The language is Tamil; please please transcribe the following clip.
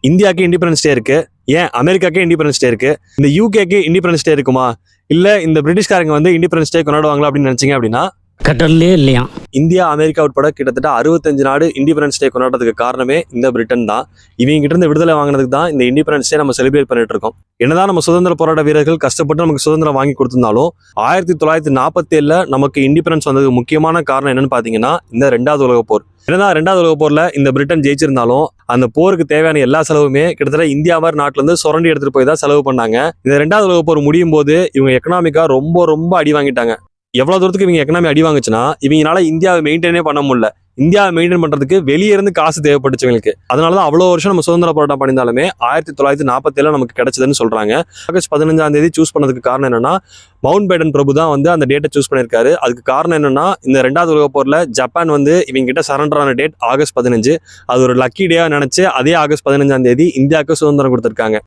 இந்தியாவுக்கு இண்டிபெண்டன்ஸ் டே இருக்கு. ஏன்? அமெரிக்காக்கே இண்டிபெண்டன்ஸ் டே இருக்கு. இந்த யூகேக்கு இண்டிபெண்டன்ஸ் டே இருக்குமா? இல்ல இந்த பிரிட்டிஷ்காரங்க வந்து இண்டிபெண்டன்ஸ் டே கொண்டாடுவாங்களா அப்படின்னு நினைச்சீங்க அப்படின்னா கட்டர்லே இல்லையா இந்தியா அமெரிக்கா உட்பட கிட்டத்தட்ட அறுபத்தஞ்சு நாடு இண்டிபெண்டன்ஸ் டே கொண்டாடுறதுக்கு காரணமே இந்த பிரிட்டன் தான். இவங்க கிட்ட இருந்து விடுதலை வாங்கினதுக்கு தான் இந்த இண்டிபெண்டன்ஸ் டே நம்ம செலிப்ரேட் பண்ணிட்டு இருக்கோம். என்னதான் நம்ம சுதந்திர போராட்ட வீரர்கள் கஷ்டப்பட்டு நமக்கு சுதந்திரம் வாங்கி கொடுத்திருந்தாலும் ஆயிரத்தி தொள்ளாயிரத்தி நாற்பத்தி ஏழுல நமக்கு இண்டிபெண்டன்ஸ் வந்ததுக்கு முக்கியமான காரணம் என்னன்னு பாத்தீங்கன்னா இந்த ரெண்டாவது உலக போர். என்னதான் ரெண்டாவது உலக போர்ல இந்த பிரிட்டன் ஜெயிச்சிருந்தாலும் அந்த போருக்கு தேவையான எல்லா செலவுமே கிட்டத்தட்ட இந்தியா மாதிரி நாட்டுல இருந்து சுரண்டி எடுத்துட்டு போய் தான் செலவு பண்ணாங்க. இந்த ரெண்டாவது உலக போர் முடியும் போது இவங்க எக்கனாமிக்கா ரொம்ப ரொம்ப அடி வாங்கிட்டாங்க. எவ்வளோ தூரத்துக்கு இவங்க எக்கனாமி அடி வாங்குச்சுன்னா இவங்களால இந்தியாவை மெயின்டைனே பண்ண முடியல. இந்தியாவை மெயின்டைன் பண்ணுறதுக்கு வெளியே இருந்து காசு தேவைப்பட்டுச்சு அதனால தான் அவ்வளோ வருஷம் நம்ம சுதந்திர போராட்டம் பண்ணியிருந்தாலுமே ஆயிரத்தி தொள்ளாயிரத்தி நாற்பத்தேழு நமக்கு கிடைச்சதுன்னு சொல்கிறாங்க ஆகஸ்ட் பதினஞ்சாம் தேதி சூஸ் பண்ணதுக்கு காரணம் என்னன்னா மவுண்ட் பேடன் பிரபு தான் வந்து அந்த டேட்டை சூஸ் பண்ணியிருக்காரு. அதுக்கு காரணம் என்னன்னா இந்த ரெண்டாவது உலக போரில் ஜப்பான் வந்து இவங்க கிட்ட சரண்டர் ஆன டேட் ஆகஸ்ட் பதினஞ்சு. அது ஒரு லக்கி டேவா நினச்சி அதே ஆகஸ்ட் பதினஞ்சாம் தேதி இந்தியாவுக்கு சுதந்திரம் கொடுத்துருக்காங்க.